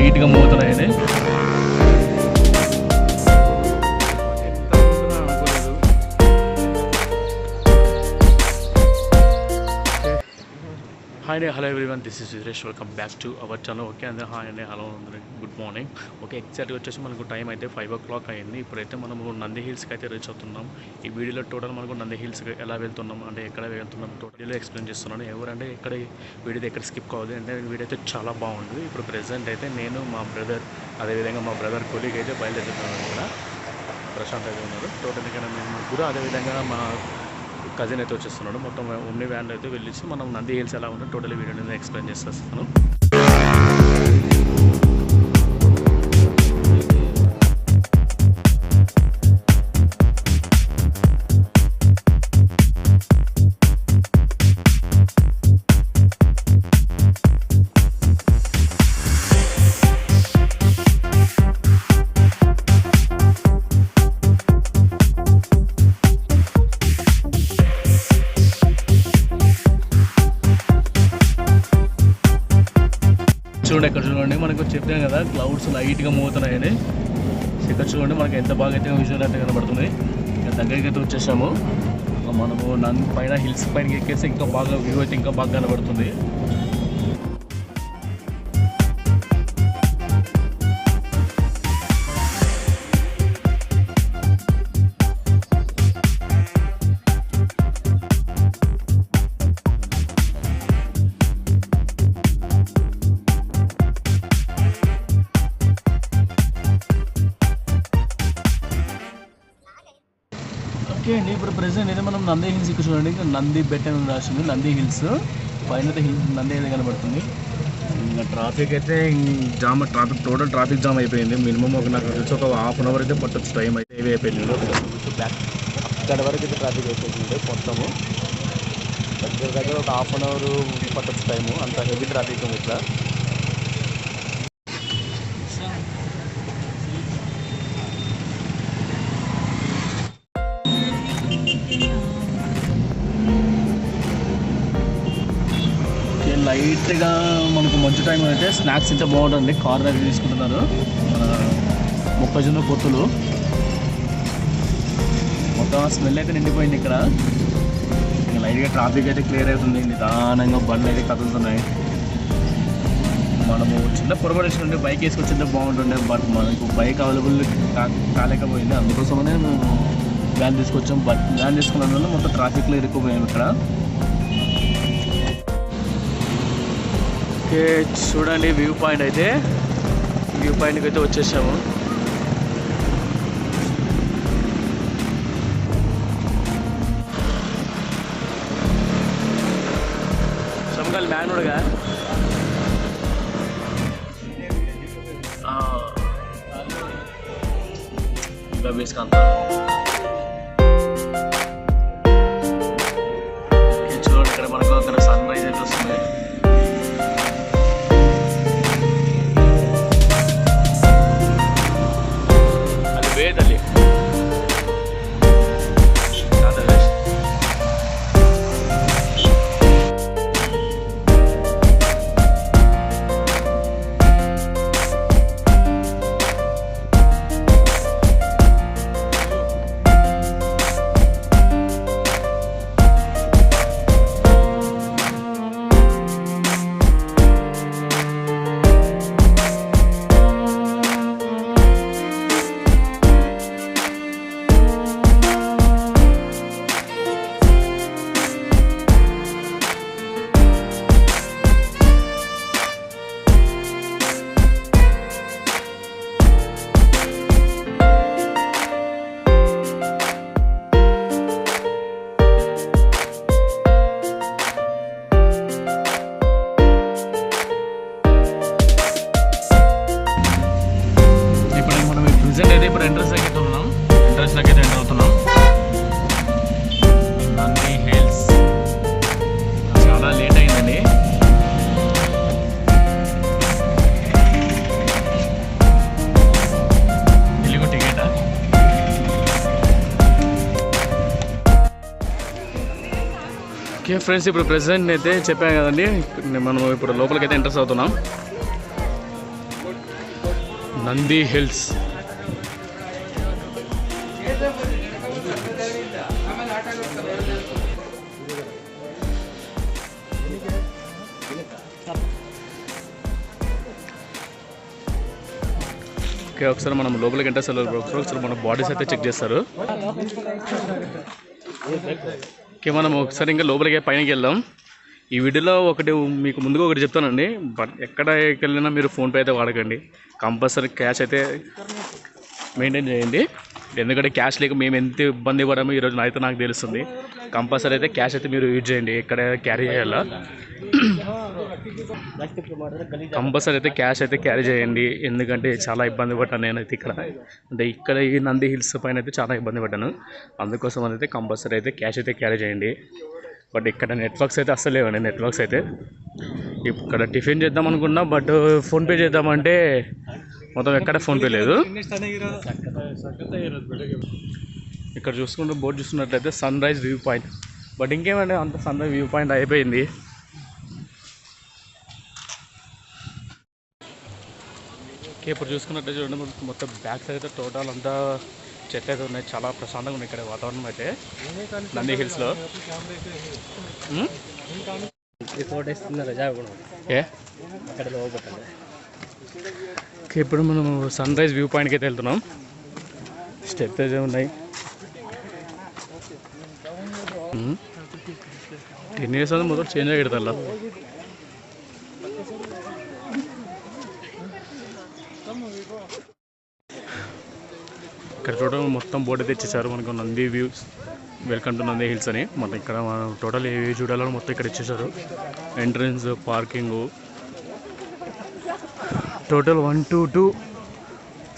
లైట్గా మోతున్నాయి hello everyone this is Suresh welcome back to our channel okay అందరూ hi అండి hello అందరూ good morning okay ఎగ్జాక్ట్గా వచ్చేసి మనకు టైం అయితే ఫైవ్ ఓ క్లాక్ అయింది. ఇప్పుడైతే మనము నంది హిల్స్కి అయితే రీచ్ అవుతున్నాం. ఈ వీడియోలో టోటల్ మనకు నంది హిల్స్కి ఎలా వెళ్తున్నాం అంటే ఎక్కడ వెళ్తున్నాం టోటల్ ఎక్స్ప్లెయిన్ చేస్తున్నాను. ఎవరంటే ఎక్కడ వీడియో ఎక్కడ స్కిప్ కావాలి అంటే వీడియో అయితే చాలా బాగుంది. ఇప్పుడు ప్రెసెంట్ అయితే నేను మా బ్రదర్ అదేవిధంగా మా బ్రదర్ కొలీగ్ అయితే బయలుదేరుతున్నాను కూడా ప్రశాంత్ అయితే ఉన్నారు. టోటల్ ఇక్కడ మేము కూడా అదేవిధంగా మా కజిన్ అయితే వచ్చేస్తున్నాడు. మొత్తం ఉమ్ని వ్యాన్లో అయితే వెళ్ళేసి మనం నంది హిల్స్ ఎలా ఉందో టోటల్ వీడియో అనేది ఎక్స్ప్లెయిన్ చేసేస్తాను చూడండి ఇక్కడ చూడండి. మనకు చెప్పాను కదా క్లౌడ్స్ లైట్గా మోగుతున్నాయని ఇక్కడ చూడండి మనకి ఎంత బాగా అయితే విజువల్ అయితే కనబడుతుంది. ఇంకా దగ్గరికి అయితే వచ్చేసాము. మనము నంది పైన హిల్స్ పైన ఎక్కేస్తే ఇంకా బాగా వ్యూ అయితే ఇంకా బాగా కనబడుతుంది. నంది హిల్స్ ఇక్కడ చూడండి. నంది బెట్ అని రాసింది. నంది హిల్స్. పైన అయితే హిల్ నంది అయితే కనబడుతుంది. ఇంకా ట్రాఫిక్ అయితే jam traffic total traffic jam అయిపోయింది. మినిమం ఒక నాకు తెలిసి ఒక హాఫ్ అన్ అవర్ అయితే పట్టొచ్చు. టైం అయితే ఏవి అయిపోయింది. బ్యాక్ అక్కడ వరకు అయితే ట్రాఫిక్ అయిపోతుంది మొత్తము. దగ్గర దగ్గర ఒక హాఫ్ అన్ అవర్ పట్టొచ్చు టైము. అంత హెవీ ట్రాఫిక్ ఇట్లా లైట్గా మనకు మంచి టైం అయితే స్నాక్స్ ఇంత బాగుంటుంది. కార్ దగ్గర తీసుకుంటున్నారు. మన మొక్కజొన్న పొత్తులు. మొత్తం స్మెల్ అయితే నిండిపోయింది ఇక్కడ. ఇంకా లైట్గా ట్రాఫిక్ అయితే క్లియర్ అవుతుంది. నిదానంగా బండ్లు అయితే కదులుతున్నాయి. మనము చిన్న పొరపాటు బైక్ వేసుకొచ్చింటే బాగుంటుండే బట్ మనకు బైక్ అవైలబుల్ కా- కాలేకపోయింది. అందుకోసమనే మేము వ్యాన్ తీసుకొచ్చాం. బట్ వ్యాన్ తీసుకున్న వల్ల మొత్తం ట్రాఫిక్లో ఇరుక్కుపోయాము ఇక్కడ. ఓకే చూడండి వ్యూ పాయింట్ అయితే. వ్యూ పాయింట్కి అయితే వచ్చేసాము. సమకాలి మ్యానుడుగా బేస్కాంత ఓకే ఫ్రెండ్స్ ఇప్పుడు ప్రెసెంట్ అయితే చెప్పాను కదండి. మనం ఇప్పుడు లోపలికి అయితే ఎంట్రన్స్ అవుతున్నాం. నంది హిల్స్. ఓకే ఒకసారి మనం లోపలికి ఎంటర్ అసలు ఒకసారి మన బాడీస్ అయితే చెక్ చేస్తారు. ఓకే మనం ఒకసారి ఇంకా లోపలికి పైనకి వెళ్దాం. ఈ వీడియోలో ఒకటి మీకు ముందుగా ఒకటి చెప్తానండి. బట్ ఎక్కడికి వెళ్ళినా మీరు ఫోన్పే అయితే వాడకండి. కంపల్సరీ క్యాష్ అయితే మెయింటైన్ చేయండి. ఎందుకంటే క్యాష్ లేక మేము ఎంత ఇబ్బంది పడమో ఈరోజు అయితే నాకు తెలుస్తుంది. కంపల్సరీ అయితే క్యాష్ అయితే మీరు యూజ్ చేయండి. ఎక్కడ క్యారీ చేయాలా? కంపల్సరీ అయితే క్యాష్ అయితే క్యారీ చేయండి. ఎందుకంటే చాలా ఇబ్బంది పడ్డాను నేనైతే ఇక్కడ. అంటే ఇక్కడ ఈ నంది హిల్స్ పైన అయితే చాలా ఇబ్బంది పడ్డాను. అందుకోసం అయితే కంపల్సరీ అయితే క్యాష్ అయితే క్యారీ చేయండి. బట్ ఇక్కడ నెట్వర్క్స్ అయితే అస్సలు లేవండి. నెట్వర్క్స్ అయితే. ఇక్కడ టిఫిన్ చేద్దాం అనుకున్నా బట్ ఫోన్పే చేద్దామంటే మొత్తం ఎక్కడ ఫోన్పే లేదు. ఇక్కడ చూసుకుంటే బోర్డు చూసుకున్నట్లయితే sunrise view point. But ఇంకేమంటే అంత సన్ రైజ్ వ్యూ పాయింట్ అయిపోయింది. ఓకే ఇప్పుడు చూసుకున్నట్టు చూడండి మొత్తం బ్యాక్ సైడ్ అయితే టోటల్ అంతా చెట్లు అయితే ఉన్నాయి. చాలా ప్రశాంతంగా ఉన్నాయి ఇక్కడ వాతావరణం అయితే. నంది హిల్స్లో ఏ? అక్కడ లోపల. ఓకే ఇప్పుడు మనం సన్ రైజ్ వ్యూ పాయింట్కి అయితే వెళ్తున్నాం. స్టెప్స్ అయితే ఉన్నాయి టెన్ ఇయర్స్ అది మొదలు చేంజ్ అయ్యి ఇక్కడ చూడడం మొత్తం బోర్డు అయితే మనకు Nandi views welcome to Nandi hills అని. మన ఇక్కడ మనం టోటల్ ఏ వ్యూ చూడాలో మొత్తం ఇక్కడ ఇచ్చేసారు entrance parking total one two two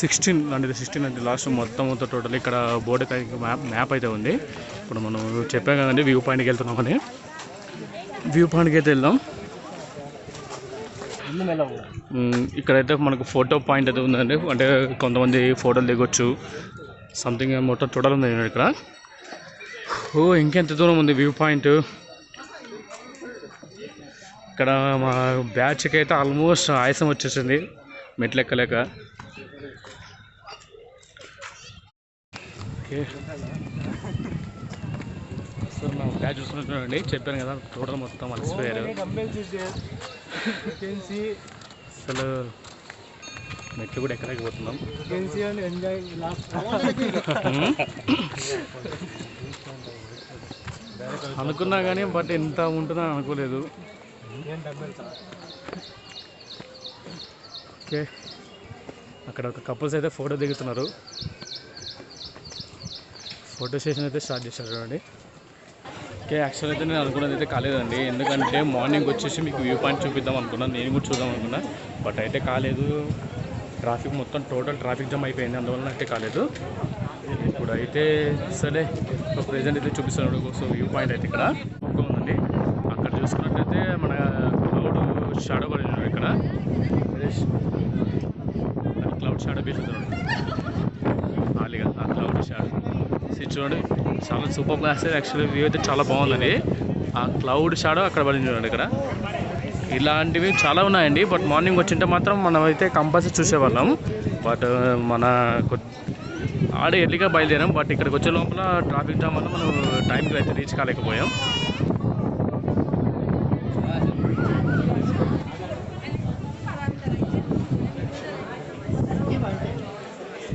sixteen అంటే సిక్స్టీన్ అంటే లాస్ట్ మొత్తం మొత్తం టోటల్ ఇక్కడ బోర్డు మ్యాప్ మ్యాప్ అయితే ఉంది. ఇప్పుడు మనం చెప్పాం కదండి వ్యూ పాయింట్కి వెళ్తున్నామని వ్యూ పాయింట్కి అయితే వెళ్దాం. ఇక్కడైతే మనకు ఫోటో పాయింట్ అయితే ఉందండి. అంటే కొంతమంది ఫోటోలు దిగొచ్చు. సంథింగ్ మొత్తం టోటల్ ఉంది ఇక్కడ. ఓ ఇంకెంత దూరం ఉంది వ్యూ పాయింట్ ఇక్కడ మా బ్యాచ్కి అయితే ఆల్మోస్ట్ ఆయాసం వచ్చేసింది మెట్లు ఎక్కలేక ఓకే. సో నా బ్యాచ్ చూస్తున్నట్టు చెప్పాను కదా టోటల్ మొత్తం అలసిపోయారు అసలు మెట్లు కూడా ఎక్కలేకపోతున్నాం. హ్మ్? అనుకున్నా కానీ బట్ ఎంత ఉంటుందో అనుకోలేదు. ఓకే. అక్కడ ఒక కపుల్స్ అయితే ఫోటో దిగుతున్నారు. ఫోటో సెషన్ అయితే స్టార్ట్ చేశారు చూడండి. ఓకే యాక్చువల్ అయితే నేను అనుకున్నది అయితే కాలేదండి. ఎందుకంటే మార్నింగ్ వచ్చేసి మీకు వ్యూ పాయింట్ చూపిద్దాం అనుకున్నాను నేను కూడా చూద్దాం అనుకున్నా. బట్ అయితే కాలేదు. ట్రాఫిక్ మొత్తం టోటల్ ట్రాఫిక్ జామ్ అయిపోయింది. అందువల్ల అయితే కాలేదు. ఇప్పుడు అయితే సరే ప్రజెంట్ అయితే చూపిస్తున్నాడు. సో వ్యూ పాయింట్ అయితే ఇక్కడ. ఉందండి. చూసుకున్నట్లయితే మన క్లౌడ్ షాడో పడి ఉన్నాడు ఇక్కడ. క్లౌడ్ షాడో చూస్తున్నాడు ఖాళీగా ఆ క్లౌడ్ షాడో. ఇది చూడండి. చాలా సూపర్ క్లాస్ యాక్చువల్లీ వ్యూ అయితే చాలా బాగుందండి. ఆ క్లౌడ్ షాడో అక్కడ పడింది చూడండి ఇక్కడ. ఇలాంటివి చాలా ఉన్నాయండి. బట్ మార్నింగ్ వచ్చింటే మాత్రం మనం అయితే కంపల్సరీ చూసేవాళ్ళం. బట్ uh, మన ఆడే ఎర్లీగా బయలుదేరాం. బట్ ఇక్కడికి వచ్చే లోపల ట్రాఫిక్ జామ్ వల్ల మనం టైంకి అయితే రీచ్ కాలేకపోయాం.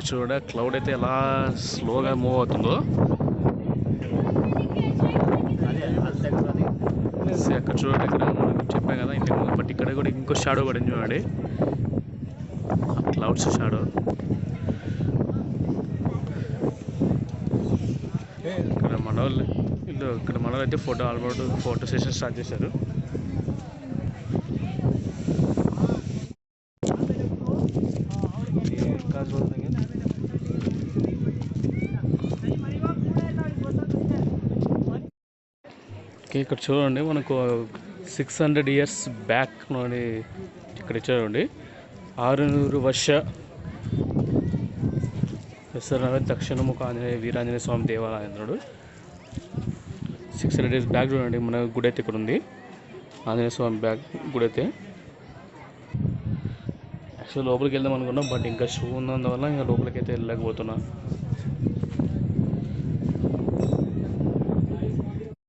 ఇక్కడ చూడ క్లౌడ్ అయితే ఎలా స్లోగా మూవ్ అవుతుందో. అక్కడ చూడండి ఇక్కడ మనం చెప్పాం కదా ఇంతకు బట్ ఇక్కడ కూడా ఇంకో షాడో పడింది చూడండి. క్లౌడ్స్ షాడో ఇక్కడ మన వాళ్ళు ఇక్కడ మన అయితే ఫోటో ఆల్బౌట్ ఫోటో సెషన్ స్టార్ట్ చేశారు. ఓకే ఇక్కడ చూడండి మనకు సిక్స్ హండ్రెడ్ ఇయర్స్ బ్యాక్ ఇక్కడ చూడండి ఆరునూరు వర్ష. విసరణ దక్షిణముఖ ఆంజనేయ వీరాంజనేయ స్వామి దేవాలయం సిక్స్ హండ్రెడ్ ఇయర్స్ బ్యాక్ చూడండి మన గుడి అయితే ఇక్కడ ఉంది. ఆంజనేయ స్వామి బ్యాక్ గుడి అయితే యాక్చువల్ లోపలికి వెళ్దాం అనుకున్నాం బట్ ఇంకా షూ ఉన్నందువల్ల ఇంకా లోపలికి అయితే వెళ్ళలేకపోతున్నాను